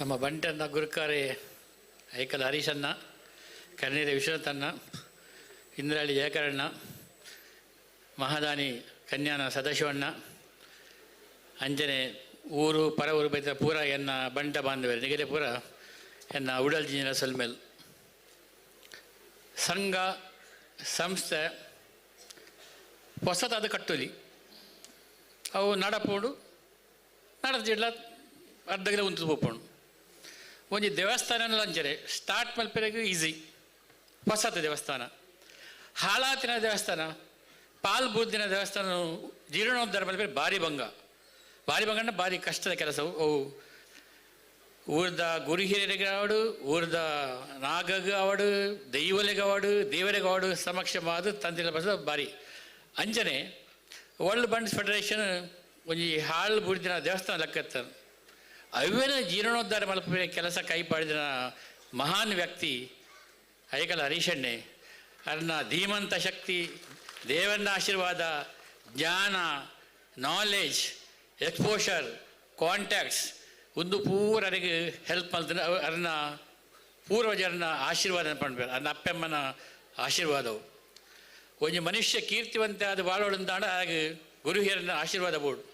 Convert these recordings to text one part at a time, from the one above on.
ನಮ್ಮ ಬಂಟನ್ನ, ಗುರುಕಾರೆ, ಐಕಲ್ ಹರೀಶಣ್ಣ ಕಣ್ಣೀರ ವಿಶ್ವನಾಥಣ್ಣ ಇಂದ್ರಾಳಿ ಜಯಕರಣ್ಣ, ಮಹಾದಾನಿ ಕನ್ಯಾನ ಸದಾಶಿವಣ್ಣ, ಅಂಜನೆ ಊರು, ಪರ ಊರು ಬೈತ ಪೂರ ಎನ್ನ ಬಂಟ ಬಾಂಧವ್ಯರು, ನಿಗದೆ ಪೂರ ಎನ್ನ ಉಡಲ್ ಜಿಂಜಿನ ಸಲ್ಮೇಲ್. ಸಂಘ, ಸಂಸ್ಥೆ ಹೊಸದಾದ ಕಟ್ಟುಲಿ. ಅವು ನಡಪೋಡು, ನಡದ ಜಿಡ್ಲ ಅರ್ಧ ಗಿಲ ಉಂಟು ಪೋಪೋಣು ಒಂಜಿ ದೇವಸ್ಥಾನ ಲಂಚರೆ ಸ್ಟಾರ್ಟ್ ಮಲ್ಪೆರೆಗೂ ಈಸಿ ಹೊಸತ ದೇವಸ್ಥಾನ. ಹಾಳಾತಿನ ದೇವಸ್ಥಾನ, ಪಾಲ್ ಬೂದಿನ ದೇವಸ್ಥಾನ ಜೀರ್ಣೋದ್ಧಾರ ಮಲ್ಪೆರೆ ಭಾರಿ ಭಂಗ. ಭಾರಿ ಭಂಗನ ಭಾರಿ ಕಷ್ಟದ ಕೆಲಸವು. ಅವು ಊರ್ದ ಗುರು ಹಿರಿಯರಿಗೆ ಅವಡು ಊರ್ದ ನಾಗಗ ಅವಡು ದೈವಲೆಗೆ ಅವಡು ದೇವರಿಗೆ ಅವಡು ಸಮಕ್ಷಮಾದ ತಂದಿಲ್ಲ ಬಸ ಬಾರಿ ಅಂಜನೆ ವರ್ಲ್ಡ್ ಬಂಡ್ಸ್ ಫೆಡರೇಷನ್ ಒಂಜಿ ಹಾಳು ಬುಡಿದಿನ ದೇವಸ್ಥಾನ ಲೆಕ್ಕತ್ತ ಅವೇನ ಜೀರ್ಣೋದ್ಧಾರ ಮಲ್ಪೆ ಕೆಲಸ ಕೈಪಾಡಿದ ಮಹಾನ್ ವ್ಯಕ್ತಿ ಐಕಲ ಹರೀಶಣ್ಣೆ ಅದನ್ನ ಧೀಮಂತ ಶಕ್ತಿ, ದೇವನ ಆಶೀರ್ವಾದ, ಜ್ಞಾನ ನಾಲೆಜ್ ಎಕ್ಸ್ಪೋಷರ್ ಕಾಂಟ್ಯಾಕ್ಟ್ಸ್ ಒಂದು ಪೂರರಿಗೆ ಹೆಲ್ಪ್ ಮಾಡ್ತಾನೆ ಅದನ್ನ ಪೂರ್ವಜರನ್ನ ಆಶೀರ್ವಾದ ಪಡ್ಬೇಕು ಅದನ್ನ ಅಪ್ಪಮ್ಮನ ಆಶೀರ್ವಾದವು. ಒಂದು ಮನುಷ್ಯ ಕೀರ್ತಿವಂತ ಅದು ಬಾಳೋಳಂತಾಣ ಹಾಗೆ ಗುರು ಹಿರಿಯರನ್ನ ಆಶೀರ್ವಾದ ಬೋಡು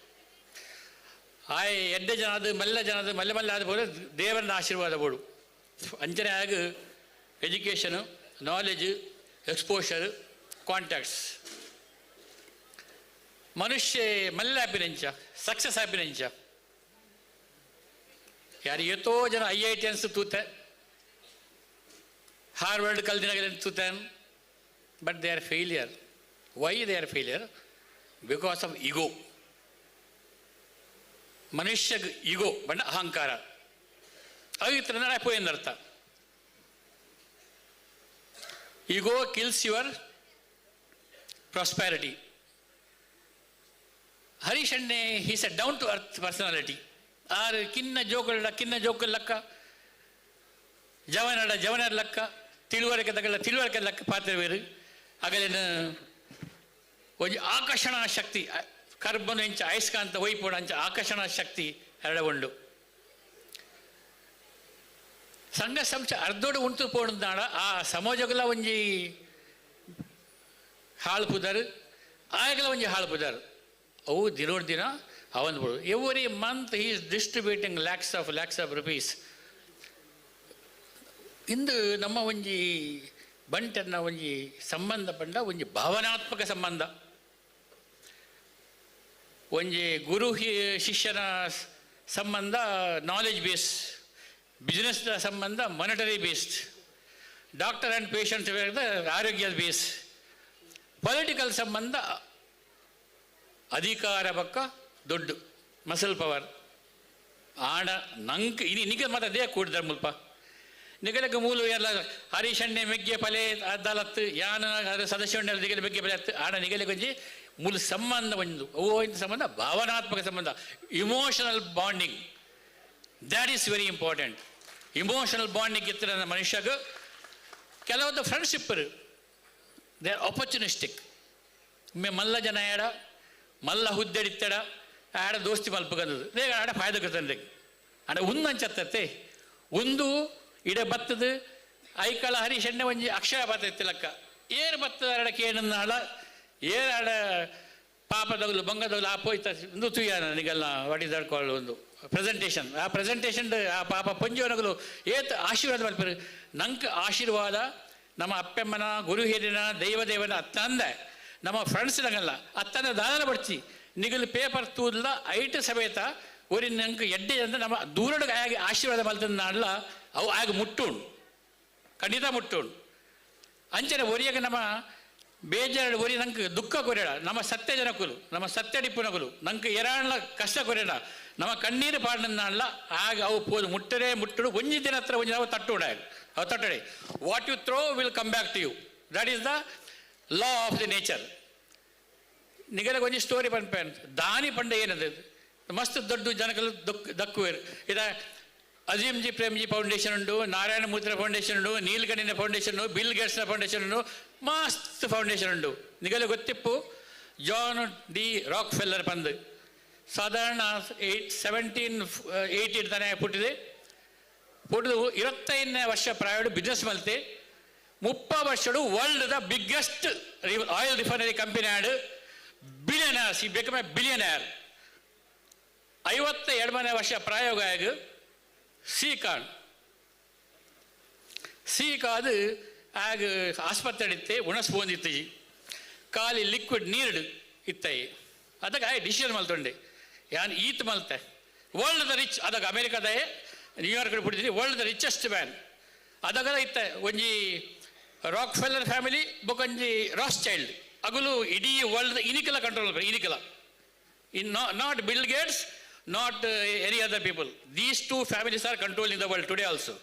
ಎಡ್ಡೆ ಜನ ಅದು ಮಲ್ಲ ಆದ പോലെ ದೇವರನ್ನ ಆಶೀರ್ವಾದ ಬೋಡು ಅಂಚನೆ ಆಗ ಎಜುಕೇಷನು ನಾಲೆಜ್ ಎಕ್ಸ್ಪೋಷರ್ ಕಾಂಟ್ಯಾಕ್ಟ್ಸ್ ಮನುಷ್ಯ ಮಲ್ಲ ಅಭಿನಂಚ ಸಕ್ಸಸ್ ಅಭಿನಂಚ. ಯಾರು ಎಷ್ಟೋ ಜನ ಐ ಐ ಟಿ ಅನ್ಸ್ ತೂತೆ. ಹಾರ್ವರ್ಡ್ ಕಲ್ದಿನಾಗ ತೂತಾನ್ but they are failure why they are failure because of ego ಮನುಷ್ಯ ಇಗೋ ಬಣ್ಣ, ಅಹಂಕಾರ. ಅವಿತ್ರ ಅಪೋ ಎಂದರ್ಥ ego kills your prosperity Harish ಅಣ್ಣೆ he's a down to earth personality R, ಕಿನ್ನ ಜೋಕಲ್ಲ ಕಿನ್ನ ಜೋಕಲ್ ಲಕ್ಕ. ಜವನಡ ಜವನರ್ ಲಕ್ಕ. ತಿಳುವಳಿಕೆ ತಗಲ್ಲ ತಿಳುವಳಿಕೆ ಲಕ್ಕ ಪಾತ್ರವೇರು. ಆಗಲಿನ ಒಂದು ಆಕರ್ಷಣಾ ಶಕ್ತಿ ಕರ್ಬನ್ ಎಂಚ ಅಯಸ್ಕಾಂತ ವೈಪೋಡ ಅಂಚ ಆಕರ್ಷಣ ಶಕ್ತಿ ಎರಡಗೊಂಡು ಸಂಘ ಸಂಸ್ಥೆ ಅರ್ಧೋಡು ಉಂಟು ಪೋಣದಾಳ ಆ ಸಮಾಜಗಳ ಒಂಜಿ ಹಾಳು ಪುದರ್ ಆಗಲ ಒಂಜಿ ಹಾಳು ಪುದರ್. ಅವು ದಿನೋಡ್ ದಿನ ಅವನ್ ಬಿಡು every month is distributing lakhs of lakhs of rupees. ಇಂದು ನಮ್ಮ ಒಂಜಿ ಬಂಟನ್ನ ಒಂಜಿ ಸಂಬಂಧ ಪಂಡ, ಒಂಜಿ ಭಾವನಾತ್ಮಕ ಸಂಬಂಧ. ಒಂಜಿ ಗುರು ಶಿಷ್ಯನ ಸಂಬಂಧ ನಾಲೆಜ್ ಬೇಸ್ ಬಿಸ್ನೆಸ್ದ ಸಂಬಂಧ monetary based doctor and patient ಆರೋಗ್ಯದ ಬೇಸ್ ಪೊಲಿಟಿಕಲ್ ಸಂಬಂಧ ಅಧಿಕಾರ ಪಕ್ಕ ದೊಡ್ಡ ಮಸಲ್ ಪವರ್ ಆಡ ನಂಕ್, ಇನಿ, ನಿಗ ಮತ್ತೆ ಅದೇ ಕೂಡಿದಾರೆ ಮುಲ್ಪ ನಿಗಲಕ್ಕೆ ಮೂಲು ಎಲ್ಲ ಹರೀಶಣ್ಣೆ ಮೆಗ್ಗೆ ಪಲೆ ಅದಾಲತ್ತು ಯಾನ ಸದಸ್ಯ ಉಂಡಲ್ಲ ಮೆಗ್ಗೆ ಪಲೆ ಆಡ ನಿಗಲೆ ಗೊಂಜಿ ಮೂಲ ಸಂಬಂಧ ಒಂದು ಇಂಥ ಸಂಬಂಧ, ಭಾವನಾತ್ಮಕ ಸಂಬಂಧ emotional bonding that is very important emotional bonding ಇತ್ತು ನನ್ನ ಮನುಷ್ಯಗ ಕೆಲವೊಂದು ಫ್ರೆಂಡ್ಶಿಪ್ ದೇ ಆರ್ ಆಪರ್ಚುನಿಸ್ಟಿಕ್ ಒಮ್ಮೆ ಮಲ್ಲ ಜನ ಆಡ ಮಲ್ಲ ಹುದ್ದೆಡಿತ್ತಡ ಆಡ ದೋಸ್ತಿ ಮಲ್ಪಗಂದದು ದೇ ಆಡ ಫಾಯ್ದ ಕತ್ತಂದೆ ಆಡ ಉಂದಂಚತ್ತತೆ ಒಂದು ಇಡ ಬತ್ತದ ಐಕಳ ಹರಿಶಣ್ಣ ಒಂಜಿ ಅಕ್ಷರ ಬರ್ತೈತಿ ಲಕ್ಕ. ಏನು ಬತ್ತದ ಆಡ ಏನನ್ನ ಏರ್ ಆಡ ಪಾಪದಗಲು ಬಂಗದಗಲು ಆ ಪೋಯ್ತ ಒಂದು ತುಯ್ಯ ನನಗೆಲ್ಲ ಒಡಿದಾಡ್ಕೊಳ್ಳು ಒಂದು ಪ್ರೆಸೆಂಟೇಷನ್ ಆ ಪ್ರೆಸೆಂಟೇಷನ್ ಆ ಪಾಪ ಪಂಜುವನಗಲು ಏತ್ ಆಶೀರ್ವಾದ ಮಲ್ಪರು ನಂಕ ಆಶೀರ್ವಾದ ನಮ್ಮ ಅಪ್ಪಮ್ಮನ ಗುರು ಹಿರಿಯನ ದೈವದೇವನ ಅತ್ತಂದ ನಮ್ಮ ಫ್ರೆಂಡ್ಸ್ನಾಗಲ್ಲ ಅತ್ತನ ದಾನ ಬಡ್ಚಿ ನಿಗಲು ಪೇಪರ್ ತೂದ್ಲ ಐಟ್ ಸಮೇತ ಒರಿ ನಂಗೆ ಎಡ್ಡೆ ಅಂದ್ರೆ ನಮ್ಮ ದೂರಡ ಆಗಿ ಆಶೀರ್ವಾದ ಮಾಡ್ತದೆ ನಾಡ್ಲ ಅವು ಆಗ ಮುಟ್ಟುಣ್ ಖಂಡಿತ ಮುಟ್ಟುಣ್ ಅಂಚನೆ ಒರಿಯಾಗ ನಮ್ಮ ಬೇಜಾರು ಒರಿ ನಂಗೆ ದುಃಖ ಕೊರೆಡ ನಮ್ಮ ಸತ್ಯ ಜನಕುಲು ನಮ್ಮ ಸತ್ಯ ಡಿಪ್ಪುನಕುಲು ನಂಗೆ ಎರಾಣ್ಲ ಕಷ್ಟ ಕೊರೆಡ ನಮ್ಮ ಕಣ್ಣೀರು ಪಾಡಲ್ಲ ಆಗ ಅವು ಪೋದು ಮುಟ್ಟರೆ ಮುಟ್ಟಡು, ಒಂಜಿ ದಿನ ಹತ್ರ ಒಂಜಿ ಅವು ತಟ್ಟುಡ ಅವು ತಟ್ಟಡೆ. What you throw will come back to you that is the law of the nature ನಿಗಲ ಒಂಜಿ ಸ್ಟೋರಿ ಪನ್ಪೇನ್, ದಾನಿ ಪಂಡ ಏನದು, ಮಸ್ತ್ ದೊಡ್ಡ ಜನಗಳು ದಕ್ ದಕ್ಕುವೇರು ಇದ ಅಜೀಮ್ ಪ್ರೇಮ್ಜಿ ಫೌಂಡೇಶನ್ ಉಂಡು, ನಾರಾಯಣ ಮೂತ್ರ ಫೌಂಡೇಶನ್ ಉಂಡು ನೀಲ್ಕಂಡಿನ ಫೌಂಡೇಶನ್ ಬಿಲ್ ಗೇಟ್ಸ್ನ ಫೌಂಡೇಶನ್ ಉಂಡು, ಮಸ್ತ್ ಫೌಂಡೇಶನ್ ಉಂಡು. ನಿಗಲ ಗೊತ್ತಿಪ್ಪು? ಜಾನ್ ಡಿ ರಾಕ್ ಫೆಲ್ಲರ್ ಪಂದ್. ಸಾಧಾರಣ ಏಯ್ಟ್ ಸೆವೆಂಟೀನ್ ಏಯ್ಟಿ ತಾನೆ ಪುಟ್ಟಿದೆ. ಪುಟ್ಟಿದು ಇರತ್ತೈದನೇ ವರ್ಷ ಪ್ರಾಯಡು ಬಿಸ್ನೆಸ್ ಮಲ್ತೆ. ಮುಪ್ಪ ವರ್ಷಡು world the biggest oil refinery company ಆಡು. ಬಿಲಿಯನರ್ಸ್ ಈ ಬೇಕಮೆ ಬಿಲಿಯನರ್ ಐವತ್ತ ಎರಡನೇ ವರ್ಷ ಪ್ರಾಯೋಗ ಆಗ ಸೀಕಾನ್ ಸೀಕಾದು ಆಗ ಆಸ್ಪತ್ರೆ ಇತ್ತೆ ಉಣಸ್ಪೋಂದಿತ್ತು ಕಾಲಿ ಲಿಕ್ವಿಡ್ ನೀರು ಇತ್ತೈ. ಅದಕ್ಕೆ ಆಯ್ ಡಿಸಿಷನ್ ಮಲ್ತೊಂಡೆ. ಯಾನ್ ಈತ್ ಮಲ್ತೆ. ವರ್ಲ್ಡ್ ದ ರಿಚ್ ಅದಕ್ಕೆ ಅಮೆರಿಕದ ನ್ಯೂಯಾರ್ಕ್ ಬಿಡ್ತೀನಿ ವರ್ಲ್ಡ್ ದ ರಿಚೆಸ್ಟ್ ಮ್ಯಾನ್ ಅದಕ್ಕೆ ಇತ್ತೆ, ಒಂಜಿ ರಾಕ್ ಫೆಲ್ಲರ್ ಫ್ಯಾಮಿಲಿ ಬೊಕೊಂಜಿ ರಾಸ್ ಚೈಲ್ಡ್ ಅಗಲು ಇಡೀ ವರ್ಲ್ಡ್ ಇನಿಕಲ control ಇನಿಕಲ. In not Bill Gates not uh, any other people. These two families are controlling the world today also.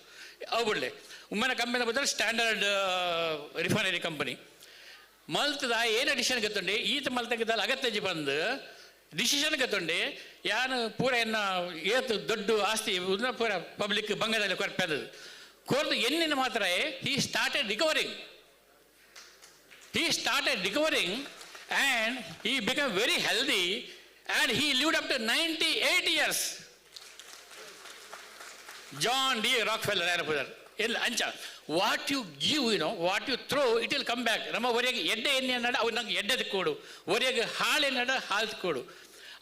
ಅವುಗಳೇ ಉಮ್ಮನ ಕಂಪನಿ ಬಂದರೆ ಸ್ಟ್ಯಾಂಡರ್ಡ್ ರಿಫೈನರಿ ಕಂಪನಿ ಮಲ್ತದ ಏನು ಡಿಸಿಷನ್ ಗತ್ತೊಂಡೆ ಈತ ಮಲ್ತಂಗದಲ್ಲಿ ಅಗತ್ಯ ಬಂದು ಡಿಸಿಷನ್ ಗತ್ತೊಂಡೆ ಯಾನು ಪೂರ ಎನ್ನ ಏತು ದೊಡ್ಡ ಆಸ್ತಿ ಪೂರ ಪಬ್ಲಿಕ್ ಬಂಗದಲ್ಲಿ ಕೊರ್ಪೆದು ಕೋರ್ದು ಎನ್ನಿನ ಮಾತ್ರ he started recovering he started recovering. And ಈ became very healthy. And he lived up to 98 years. John D. Rockefeller ಯಾರಪ್ಪ ಇಲ್ಲ ಅಂಚ what you give you know what you throw it will come back ನಮ್ಮ ಒರೆಗೆ ಎಡ್ಡೆ ಎಣ್ಣೆ ನಡ ಅವು ನಂಗೆ ಎಡ್ಡೆದು ಕೊಡು ಒರೆಗೆ ಹಾಳೆ ನಡ ಹಾಲು ಕೊಡು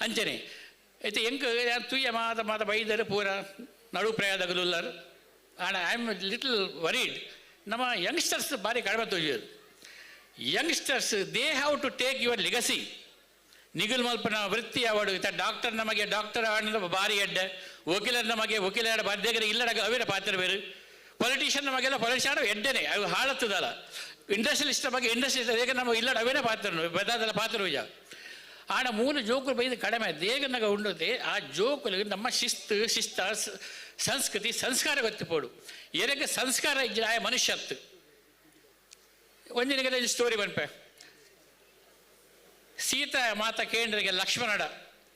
ಅಂಚನೆ ಐತೆ ಎಂಕ್ ಯಾರು ತುಯ್ಯ ಮಾತ ಮಾತ ಬೈದರು ಪೂರ ನಡು ಪ್ರಯಾದಗಲುಲ್ಲರು and I am little worried ನಮ್ಮ ಯಂಗ್ಸ್ಟರ್ಸ್ ಭಾರಿ ಕಡಿಮೆ ತೊಯ್ಯೋದು youngsters they have to take your legacy ನಿಗುಲ್ ಮಲ್ಪನ ವೃತ್ತಿ ಅವಡು ಇತ್ತ ಡಾಕ್ಟರ್ ನಮಗೆ ಡಾಕ್ಟರ್ ಆಡಿದ ಬಾರಿ ಎಡ್ಡ. ವಕೀಲರ್ ನಮಗೆ ವಕೀಲರ ಬಾಧ್ಯಗರ ಇಲ್ಲಡಗ ಅವಿರ ಪಾತ್ರ ಬೇರು. ಪೊಲಿಟಿಷಿಯನ್ ನಮಗೆಲ್ಲ ಪೊಲಿಟಿಷಿಯನ್ ಎಡ್ಡೆನೆ. ಅವು ಹಾಳತ್ತದಲ್ಲ. ಇಂಡಸ್ಟ್ರಿಯಲಿಸ್ಟ್ ಬಗ್ಗೆ ಇಂಡಸ್ಟ್ರಿಯಲಿಸ್ಟ್ ಹೇಗೆ ನಮಗೆ ಇಲ್ಲಡ ಅವೇನೇ ಪಾತ್ರ ಬೆದಾದಲ್ಲ ಪಾತ್ರ ವಿಜ ಆಡ ಮೂಲ ಜೋಕುಲು ಬೈದು ಕಡಿಮೆ ದೇಗನಾಗ ಉಂಡದೆ ಆ ಜೋಕುಲು ನಮ್ಮ ಶಿಸ್ತು, ಶಿಸ್ತ ಸಂಸ್ಕೃತಿ, ಸಂಸ್ಕಾರ ಗೊತ್ತಿಪೋಡು ಎರಗ ಸಂಸ್ಕಾರ ಇಜ್ಜ ಆಯ ಮನುಷ್ಯತ್ತು ಒಂದಿನ ಸ್ಟೋರಿ ಬನ್ಪೆ ಸೀತಾ ಮಾತ ಕೇಂದ್ರಿಗೆ ಲಕ್ಷ್ಮಣಡ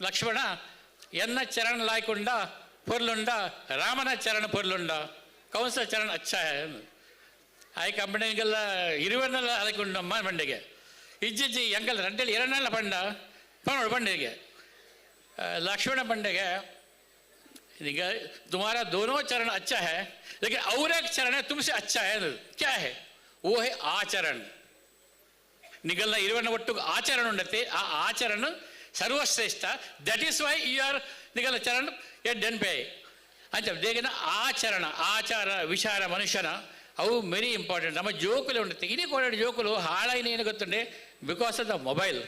ಲಕ್ಷ್ಮಣ ಎನ್ನ ಚರಣ ಲಾಯ್ಕೊಂಡ ಪೊರ್ಲುಂಡ ರಾಮನ ಚರಣ ಪೊರ್ಲುಂಡ ಕೌನ್ಸ ಚರಣ ಅಚ್ಚ ಆಯ್ ಕಂಪನಿಗೆಲ್ಲ ಇರುವನ್ನೆಲ್ಲ ಅದಕ್ಕೊಂಡ ಅಮ್ಮ ಬಂಡೆಗೆ ಇಜ್ಜಿಜ್ಜಿ ಎಂಕಲ್ ರಂಟೆಲಿ ಎರಡನೆಲ್ಲ ಪಂಡ ಪಣೋಡು ಬಂಡೆಗೆ ಆ, ಲಕ್ಷ್ಮಣ ಬಂಡೆಗೆ ಈಗ तुम्हारा दोनों चरण अच्छा है लेकिन और एक चरण है तुमसे अच्छा है क्या है वो है ಆಚರಣ ನಿಗಲ್ನ ಇರುವನ್ನ ಒಟ್ಟು ಆಚರಣ ಉಂಡತೆ ಆ ಆಚರಣ ಸರ್ವಶ್ರೇಷ್ಠ that is why you are ನಿಗಲ ಚರಣ ಎಡ್ ಡನ್ ಪೇ ಅಂತ ದೇಗನ ಆಚರಣ ಆಚಾರ ವಿಚಾರ ಮನುಷ್ಯನ ಅವು ವೆರಿ ಇಂಪಾರ್ಟೆಂಟ್ ನಮ್ಮ ಜೋಕುಲು ಉಂಡತೆ ಇಡೀ ಕೊಡ ಜೋಕುಲು ಹಾಳಾಯಿನ ಏನು ಗೊತ್ತುಂಡೆ because of the mobile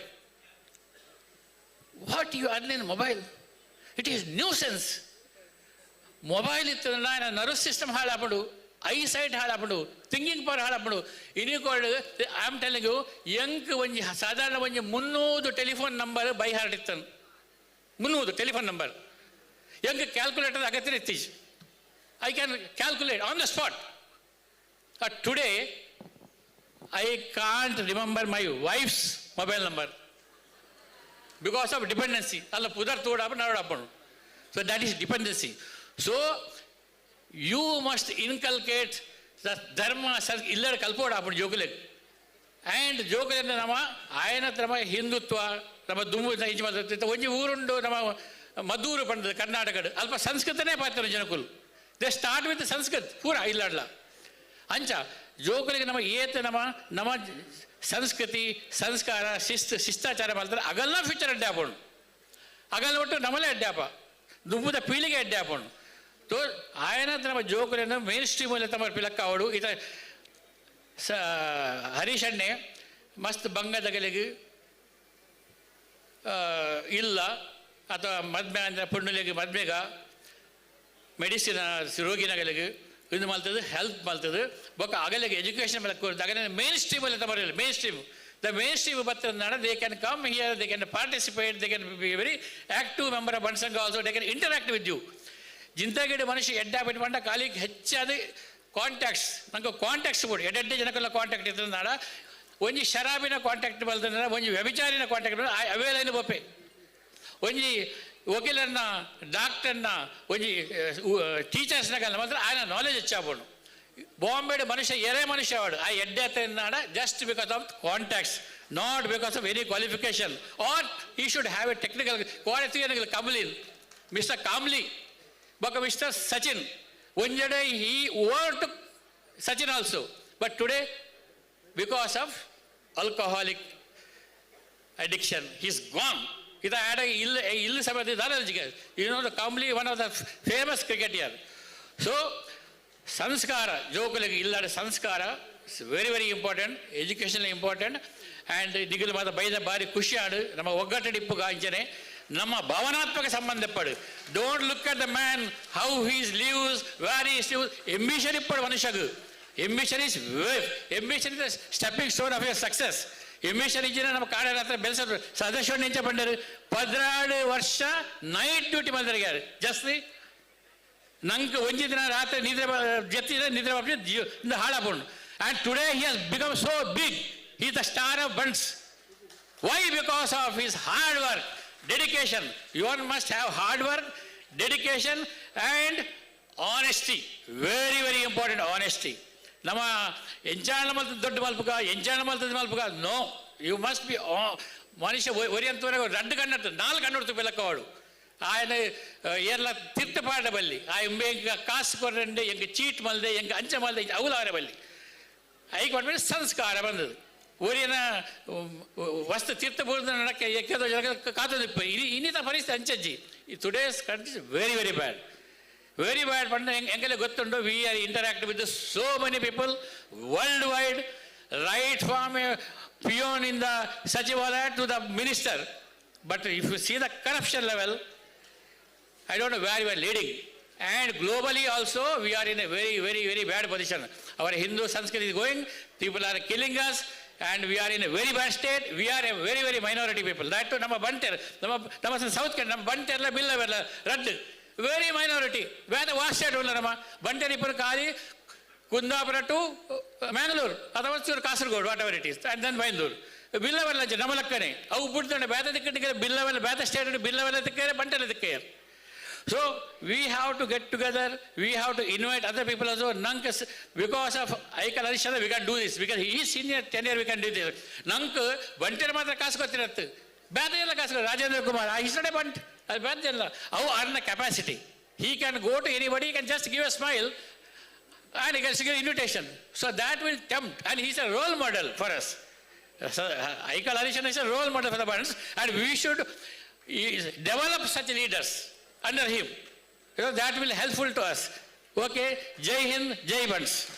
what you earn in mobile it is nuisance mobile ಇತ್ತು ನಾನು ನರ್ವಸ್ ಸಿಸ್ಟಮ್ ಹಾಳಾಗ್ಬಿಡು ಐ ಸೈಟ್ ಹಾಳಾಗ್ಬಿಡು, ಥಿಂಕಿಂಗ್ ಪವರ್ ಹಾಳಾಗ್ಬಿಡು. ಇನ್ನಿಕೊಂಡು ಐ ಆಮ್ ಟೆಲಿಂಗ್ ಯು ಎಂಕ್ ಒಂಜಿ, ಸಾಧಾರಣ ಒಂಜಿ ಮುನ್ನೂರು ಟೆಲಿಫೋನ್ ನಂಬರ್ ಬೈ ಹಾರ್ಟ್ ಇತ್ತನು ಮುನ್ನೂರು ಟೆಲಿಫೋನ್ ನಂಬರ್ ಎಂಕ್ ಕ್ಯಾಲ್ಕುಲೇಟರ್ ಅಗತ್ಯ ಇತ್ತೀಚ್ I can calculate on the spot today I can't remember my wife's mobile number because of dependency ಅಲ್ಲ ಪುದರ್ toda apa so that is dependency is dependency. Must inculcate the dharma sir dharma ಕಲ್ಪೋಡ ಅಪ್ಪ kalpoda and jogule. ನಮ್ಮ ಆಯನ nama Hindutva, ನಮ್ಮ ದುಮ್ಮು ನೈಜ ಮಾತಾಡ್ತಿತ್ತು ಒಂಜಿ ಊರುಂಡು ನಮ್ಮ ಮದ್ದೂರು ಪಂಡದ ಕರ್ನಾಟಕ ಅಲ್ಪ ಸಂಸ್ಕೃತನೇ ಪಾತ್ರ ಜನಕುಲು. ದೇ ಸ್ಟಾರ್ಟ್ ವಿತ್ ಸಂಸ್ಕೃತ್, ಪೂರ ಇಲ್ಲಾಡ್ಲ. ಅಂಚ ಜೋಕುಲಿಗೆ ನಮ್ಮ ಏತ ನಮ್ಮ ನಮ್ಮ ಸಂಸ್ಕೃತಿ, ಸಂಸ್ಕಾರ, ಶಿಸ್ತು, ಶಿಷ್ಟಾಚಾರ ಮಾಡ್ತಾರೆ ಅಗಲ್ನ ಫ್ಯೂಚರ್ ಅಡ್ಡಾಪೋಣ ಅಗಲ್ ಒಟ್ಟು ನಮ್ಮಲ್ಲೇ ಅಡ್ಡಾಪ ದುಂಬುದ ಪೀಳಿಗೆ ಅಡ್ಡೆ ತೋ, ಆಯನ ನಮ್ಮ ಜೋಕುಲಿಯನ್ನು ಮೇನ್ ಸ್ಟ್ರೀಮಲ್ಲಿ ತಮ್ಮ ಪಿಲಕ್ಕ ಅವಳು. ಈತ ಸ, ಹರೀಶ್ ಅಣ್ಣೆ, ಮಸ್ತ್ ಬಂಗದಗಲಿಗೆ ಇಲ್ಲ, ಅಥವಾ ಮದ್ಮೆ ಅಂದರೆ ಪುಣ್ಣಲಿಗೆ ಮದ್ಮೆಗ, ಮೆಡಿಸಿನ್ ರೋಗಿನಗಳಿಗೆ ಇದು ಮಲ್ತದೆ ಹೆಲ್ತ್ ಮಲ್ತದೆ ಬೊಕ್ಕ ಅಗಲಿಗೆ ಎಜುಕೇಷನ್ ಮೇಲೆ ಕೊಡ್ದು ಅಗಲ ಮೇನ್ ಸ್ಟ್ರೀಮ್ ಅಲ್ಲಿ ತಮರಿಲ್ಲ mainstream the mainstream ಬರ್ತದೆ ನಡ they can come here they can participate they can be very active member of ಬನ್ಸಂಗ also they can interact with you ಜಿಂದಗಿಡ ಮನುಷ್ಯ ಎಡ್ಡ ಬಿಟ್ಟು ಬಂಡ ಕಾಲಿಗೆ ಹೆಚ್ಚಾದ ಕಾಂಟ್ಯಾಕ್ಟ್ಸ್ ನಂಗೆ ಕಾಂಟ್ಯಾಕ್ಟ್ಸ್ ಕೊಡಿ. ಎಡ್ಡೆ ಜನಕ್ಕೆಲ್ಲ ಕಾಂಟ್ಯಾಕ್ಟ್ ಇದ್ದ ನಾಡ ಒಂಜಿ ಶರಾಬಿನ ಕಾಂಟ್ಯಾಕ್ಟ್ ಬಲ್ದ ಒಂಜಿ ವ್ಯಭಿಚಾರಿನ ಕಾಂಟ್ಯಾಕ್ಟ್ ಅವೇಲೇನು ಬಪ್ಪೆ ಒಂಜಿ ವಕೀಲನ್ನ ಡಾಕ್ಟರ್ನ ಒಂಜಿ ಟೀಚರ್ಸ್ನ ಕಲ್ಲ ಮಾತ್ರ ಆಯ್ನ ನಾಲೆಜ್ ಹೆಚ್ಚಾಬೋಡು ಬಾಂಬೆಡ್ ಮನುಷ್ಯ, ಎರೆ ಮನುಷ್ಯ ವಾಡು ಆ ಎಡ್ಡೆ ನಾಡ just because of contacts not because of any qualification or he should have a technical qualification Kambli mister Kambli ಬೊಕ mister Sachin One day he overtook Sachin also. But today, because of alcoholic addiction, he's gone. ಇದು ಆಡ ಇಲ್ಲಿ ಇಲ್ಲಿ ಸಮೇತ ಇದ್ದಾರೆ you know the Kambli one of the famous cricketer so ಸಂಸ್ಕಾರ ಜೋಕುಲಿಗೆ ಇಲ್ಲದ ಸಂಸ್ಕಾರ it's very very important education important and ದಿಗಿಲು ಮಾತ ಬೈದ ಬಾರಿ ಖುಷಿ ಆಡು ನಮ್ಮ ಒಗ್ಗಟ್ಟಡಿಪ್ಪು ಗಾಂಚನೆ ನಮ್ಮ ಭಾವನಾತ್ಮಕ ಸಂಬಂಧಪಡು don't look at the man how he's lives where is lives ambition ಇಪ್ಪಡು ಮನುಷ್ಯಗು. Ambition is ambition is stepping stone of your success ambition ಇಜ್ಜಿನ ನಮ್ಮ ಕಾಡ ಹತ್ರ ಬೆಳೆಸೋದು ಸದಸ್ಯ ನಿಂಚ ಬಂದರು. ಪದ್ನಾಡು ವರ್ಷ ನೈಟ್ ಡ್ಯೂಟಿ ಮಾಡಿದಾರೆ ಜಸ್ತಿ ನಂಗೆ ಒಂಜಿ ದಿನ ರಾತ್ರಿ ನಿದ್ರೆ ಜತ್ತಿದ್ರೆ ನಿದ್ರೆ ಇಂದ ಹಾಳಾಪುಂಡು and today he has become so big he the star of Bunts why because of his hard work dedication you one must have hard work dedication and honesty very very important honesty நம்ம எஞ்சாண்டு மலத்து தொட்டு மல்புக்கா எஞ்சாண்டு மலத்து மல்புக்கா no you must be మనిషి ఒరియంత వరకు రెండు కన్నట్టు నాలుగు కన్నుడుతూ పిల్లకోవాడు. ఆయన ఏర్ల తిత్తపాట బల్లి ఆయన ఇంక కాసుకొరండి ఇంక చీట్ మలదే ఇంక అంచె మల్దే అవులారబల్లి అయి కొండ సంస్కారం అన్నది ಊರಿನ ವಸ್ತು ತೀರ್ಥ ಬೂರ್ದ ನಡಕ್ಕೆ ಎಕ್ಕದ ಜನ ಕಾತದಿಪ್ಪ ಇನಿ ಇನ್ನಿತ ಪರಿಸ್ಥಿತಿ ಅಂಚಜ್ಜಿ ಈ today's countries very very bad very bad ಪಂಡ ಎಂಗೆಲ್ಲ ಗೊತ್ತುಂಟು we are interact with so many people world wide right from peon in the ಸಚಿವಾಲಯ to the minister but if you see the corruption level I don't know where we are leading. And globally also, we are in a very, very, very bad position. Our Hindu Sanskrit is going, people are killing us, and we are in a very bad state. We are a very, very minority people. That too, ನಮ್ಮ ಬಂಟೆರ್ ನಮ್ಮ ನಮ್ಮ south Kannada ನಮ್ಮ ಬಂಟೆರ್ಲ ಬಿಲ್ಲವೆಲ್ಲ ರದ್ದು very minority ಬೇರೆ ವಾಸ್ಟೇಟ್ ಉಲ್ಲ ನಮ್ಮ ಬಂಟೆರ್ ಇಬ್ಬರು ಖಾಲಿ ಕುಂದಾಪುರ ಟು ಮ್ಯಾಂಗ್ಳೂರು ಅಥವಾ ಚೂರು Kasaragod whatever it is and then Byndoor ಬಿಲ್ಲವೆಲ್ಲ ನಮ್ಮ ಲೆಕ್ಕನೆ ಅವು ಬಿಡ್ತಾನೆ ಬೇತ ದಿಕ್ಕಟ್ಟಿಗೆ ಬಿಲ್ಲವೆಲ್ಲ ಬೇತ state ಬಿಲ್ಲವೆಲ್ಲ ದಿಕ್ಕೇ ಬಂಟೆಲ್ಲ ದಿಕ್ಕೇ So we have to get together, we have to invite other people also. Nank, is- because of Aikal Harishchandra, we can do this. Because he is senior tenure, we can do this. Nank, ಬಂಟೆರ ಮಾತ್ರ ಕಾಸು ಗೊತ್ತಿರತ್ತೆ ಬೇರೆ ಎಲ್ಲ ಕಾಸು Rajendra Kumar is not a Bunt ಅದು ಬೇರೆ ಇಲ್ಲ ಅವು R ನ capacity he can go to anybody can just give a smile and he can give invitation. So that will tempt, and he's a role model for us. So, uh, Aikal Harishan is a role model for the bunds, and we should uh, develop such leaders under him. You know, that will helpful to us. Okay, Jai Hind, Jai Bunds.